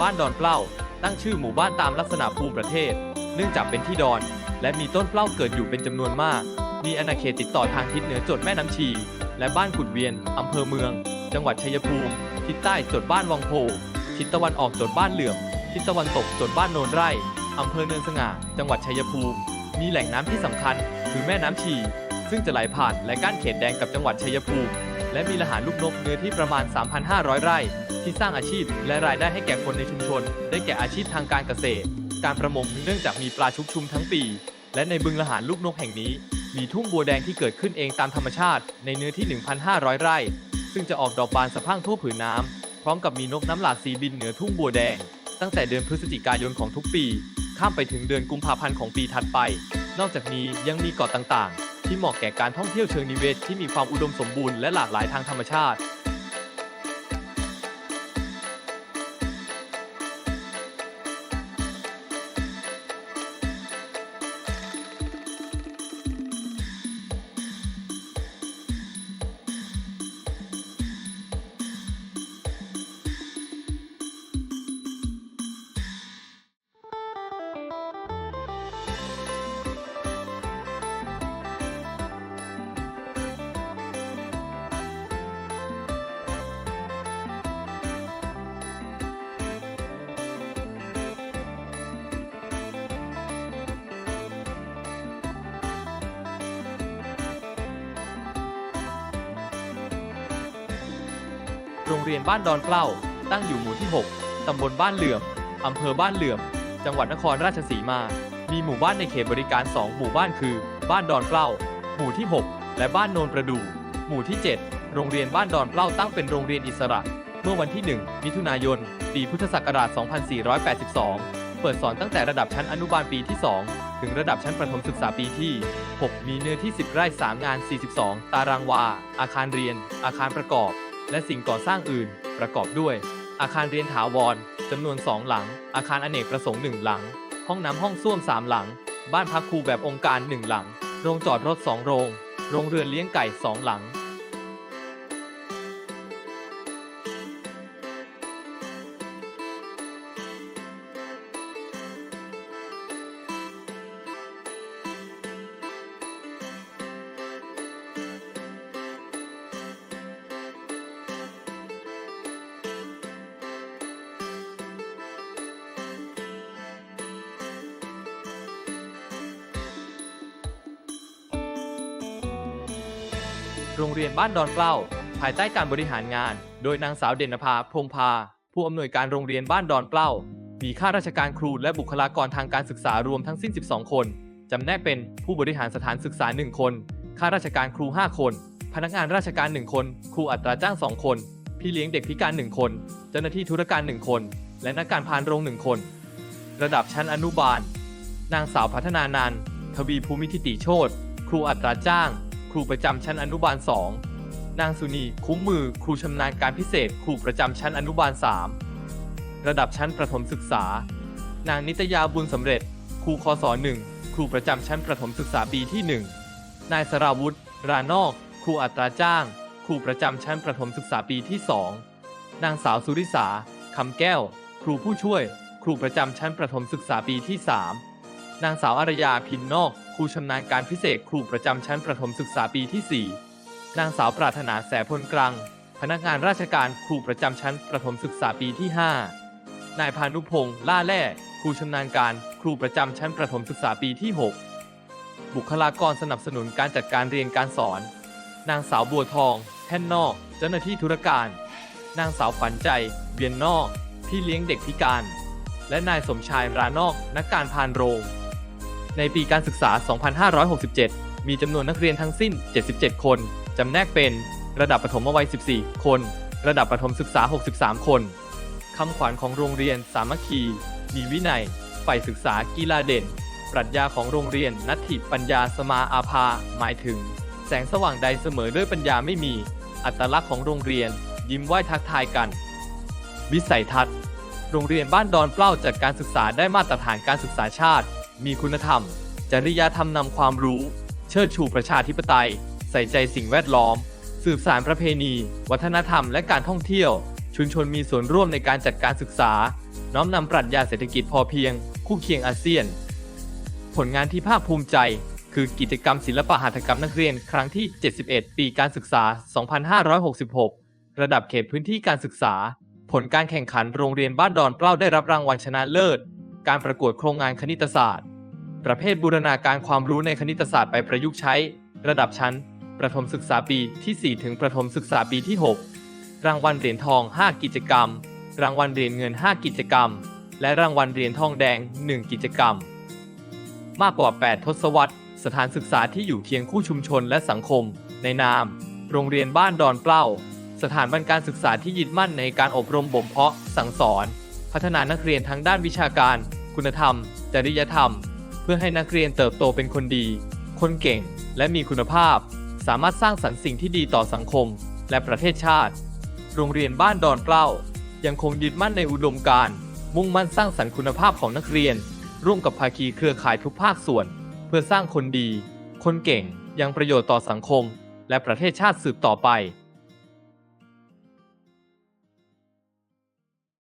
บ้านดอนเปล้าตั้งชื่อหมู่บ้านตามลักษณะภูมิประเทศ เนื่องจากเป็นที่ดอน และมีต้นเปล้าเกิดอยู่เป็นจำนวนมาก มีอาณาเขตติดต่อทางทิศเหนือจดแม่น้ำชี และบ้านกุดเวียนอำเภอเมือง จังหวัดชัยภูมิ ทิศใต้จดบ้านวังโพ ทิศตะวันออกจดบ้านเหลื่อม ทิศตะวันตกจดบ้านโนนไร่อำเภอเนินสง่า จังหวัดชัยภูมิ มีแหล่งน้ำที่สำคัญ คือแม่น้ำชี ซึ่งจะไหลผ่านและกั้นเขตแดงกับจังหวัดชัยภูมิ และมีละหารลูกนกเนื้อที่ประมาณ 3,500 ไร่ ที่สร้างอาชีพและรายได้ให้แก่คนในชุมชน ได้แก่อาชีพทางการเกษตร การประมงเนื่องจากมีปลาชุกชุมทั้งปี และในบึงละหารลูกนกแห่งนี้ มีทุ่งบัวแดงที่เกิดขึ้นเองตามธรรมชาติ ในเนื้อที่ 1,500 ไร่ ซึ่งจะออกดอกบานสะพั่งทั่วผืนน้ำพร้อมกับมีนกน้ำหลากสีบินเหนือทุ่งบัวแดง ตั้งแต่เดือนพฤศจิกายนของทุกปี ข้ามไปถึงเดือนกุมภาพันธ์ของปีถัดไป นอกจากนี้ยังมีเกาะต่างๆ ที่เหมาะแก่การท่องเที่ยวเชิงนิเวศที่มีความอุดมสมบูรณ์และหลากหลายทางธรรมชาติ โรงเรียนบ้านดอนเปล้า ตั้งอยู่หมู่ที่ 6 ตำบลบ้านเหลื่อม อำเภอบ้านเหลื่อม จังหวัดนครราชสีมา มีหมู่บ้านในเขตบริการ 2 หมู่บ้านคือ บ้านดอนเปล้า หมู่ที่ 6 และบ้านโนนประดูหมู่ที่ 7 โรงเรียนบ้านดอนเปล้าตั้งเป็นโรงเรียนอิสระ เมื่อวันที่ 1 มิถุนายน ปีพุทธศักราช 2482 เปิดสอนตั้งแต่ระดับชั้นอนุบาลปีที่ 2 ถึงระดับชั้นประถมศึกษาปีที่ 6 มีเนื้อที่ 10 ไร่ 3 งาน 42 ตารางวา อาคารเรียน อาคารประกอบ และสิ่งก่อสร้างอื่น ประกอบด้วย อาคารเรียนถาวรจำนวน 2 หลัง อาคารอเนกประสงค์ 1 หลัง ห้องน้ำห้องส้วม 3 หลัง บ้านพักครูแบบองค์การ 1 หลัง โรงจอดรถ 2 โรง โรงเรือนเลี้ยงไก่ 2 หลัง โรงเรียนบ้านดอนเกล้า ภายใต้การบริหารงาน โดยนางสาวเด่นภาพรหมพา ผู้อำนวยการโรงเรียนบ้านดอนเกล้า มีข้าราชการครูและบุคลากรทางการศึกษารวมทั้งสิ้น 12 คนจำแนกเป็นผู้บริหารสถานศึกษา 1 คน ข้าราชการครู 5 คน พนักงานราชการ 1 คน ครูอัตราจ้าง 2 คน พี่เลี้ยงเด็กพิการ 1 คน เจ้าหน้าที่ธุรการ 1 คน และนักการพานโรง 1 คน ระดับชั้นอนุบาล นางสาวพัฒนานันทวีภูมิทิติโชตครูอัตราจ้าง รูประจำชั้นอนุบาล 2 นางสุนีคุ้มมือครูชำนาญการพิเศษ ครูประจำชั้นอนุบาล 3 ระดับชั้นประถมศึกษา นางนิตยาบุญสำเร็จ ครูคศ1ครูประจำชั้นประถมศึกษาปีที่ 1 นายสราวุธรานอก ครูอัตราจ้าง ครูประจำชั้นประถมศึกษาปีที่ 2 นางสาวสุริสาคำแก้ว ครูผู้ช่วย ครูประจำชั้นประถมศึกษาปีที่ 3 นางสาวอารยาพินนอก ครูชำนาญการพิเศษครูประจำชั้นประถมศึกษาปีที่ 4 นางสาวปรารถนาแสพลกลางพนักงานราชการครูประจำชั้นประถมศึกษาปีที่ 5 นายพานุพงษ์ล่าแร่ครูชำนาญการครูประจำชั้นประถมศึกษาปีที่ 6 บุคลากรสนับสนุนการจัดการเรียนการสอน นางสาวบัวทอง แท่นนอก เจ้าหน้าที่ธุรการ นางสาวขวัญใจ เวียนนอก พี่เลี้ยงเด็กพิการ และนายสมชายรานอก นักการพานโรง ในปีการศึกษา 2567 มีจำนวนนักเรียนทั้งสิ้น 77 คน จำแนกเป็น ระดับประถมวัย 14 คน ระดับประถมศึกษา 63 คนคำขวัญของโรงเรียนสามัคคี มีวินัยฝ่ายศึกษากีฬาเด่น ปรัชญาของโรงเรียนนัตถิปัญญาสมาอาภา หมายถึง แสงสว่างใดเสมอด้วยปัญญาไม่มี อัตลักษณ์ของโรงเรียน ยิ้มไหว้ทักทายกัน วิสัยทัศน์ โรงเรียนบ้านดอนเปล้าจัดการศึกษาได้มาตรฐานการศึกษาชาติ มีคุณธรรม จริยธรรมนำความรู้ เชิดชูประชาธิปไตย ใส่ใจสิ่งแวดล้อม สืบสารประเพณี วัฒนธรรมและการท่องเที่ยว ชุมชนมีส่วนร่วมในการจัดการศึกษา น้อมนำปรัชญาเศรษฐกิจพอเพียง คู่เคียงอาเซียน ผลงานที่ภาคภูมิใจ คือกิจกรรมศิลปหัตถกรรมนักเรียนครั้งที่ 71 ปีการศึกษา 2566 ระดับเขตพื้นที่การศึกษา ผลการแข่งขันโรงเรียนบ้านดอนเปล้าได้รับรางวัลชนะเลิศ การประกวดโครงงานคณิตศาสตร์ ประเภทบูรณาการความรู้ในคณิตศาสตร์ไปประยุกต์ใช้ ระดับชั้น ประถมศึกษาปีที่ 4 ถึงประถมศึกษาปีที่ 6 รางวัลเหรียญทอง 5 กิจกรรม รางวัลเหรียญเงิน 5 กิจกรรม และรางวัลเหรียญทองแดง 1 กิจกรรม มากกว่า 8 ทศวรรษ สถานศึกษาที่อยู่เคียงคู่ชุมชนและสังคม ในนาม โรงเรียนบ้านดอนเปล้าสถานบันการศึกษาที่ยึดมั่นในการอบรมบ่มเพาะสั่งสอน พัฒนานักเรียนทั้งด้านวิชาการ คุณธรรม จริยธรรม เพื่อให้นักเรียนเติบโตเป็นคนดี คนเก่ง และมีคุณภาพ สามารถสร้างสรรค์สิ่งที่ดีต่อสังคม และประเทศชาติ โรงเรียนบ้านดอนเปล้ายังคงยึดมั่นในอุดมการณ์ มุ่งมั่นสร้างสรรค์คุณภาพของนักเรียน ร่วมกับภาคีเครือข่ายทุกภาคส่วน เพื่อสร้างคนดี คนเก่ง ยังประโยชน์ต่อสังคม และประเทศชาติสืบต่อไป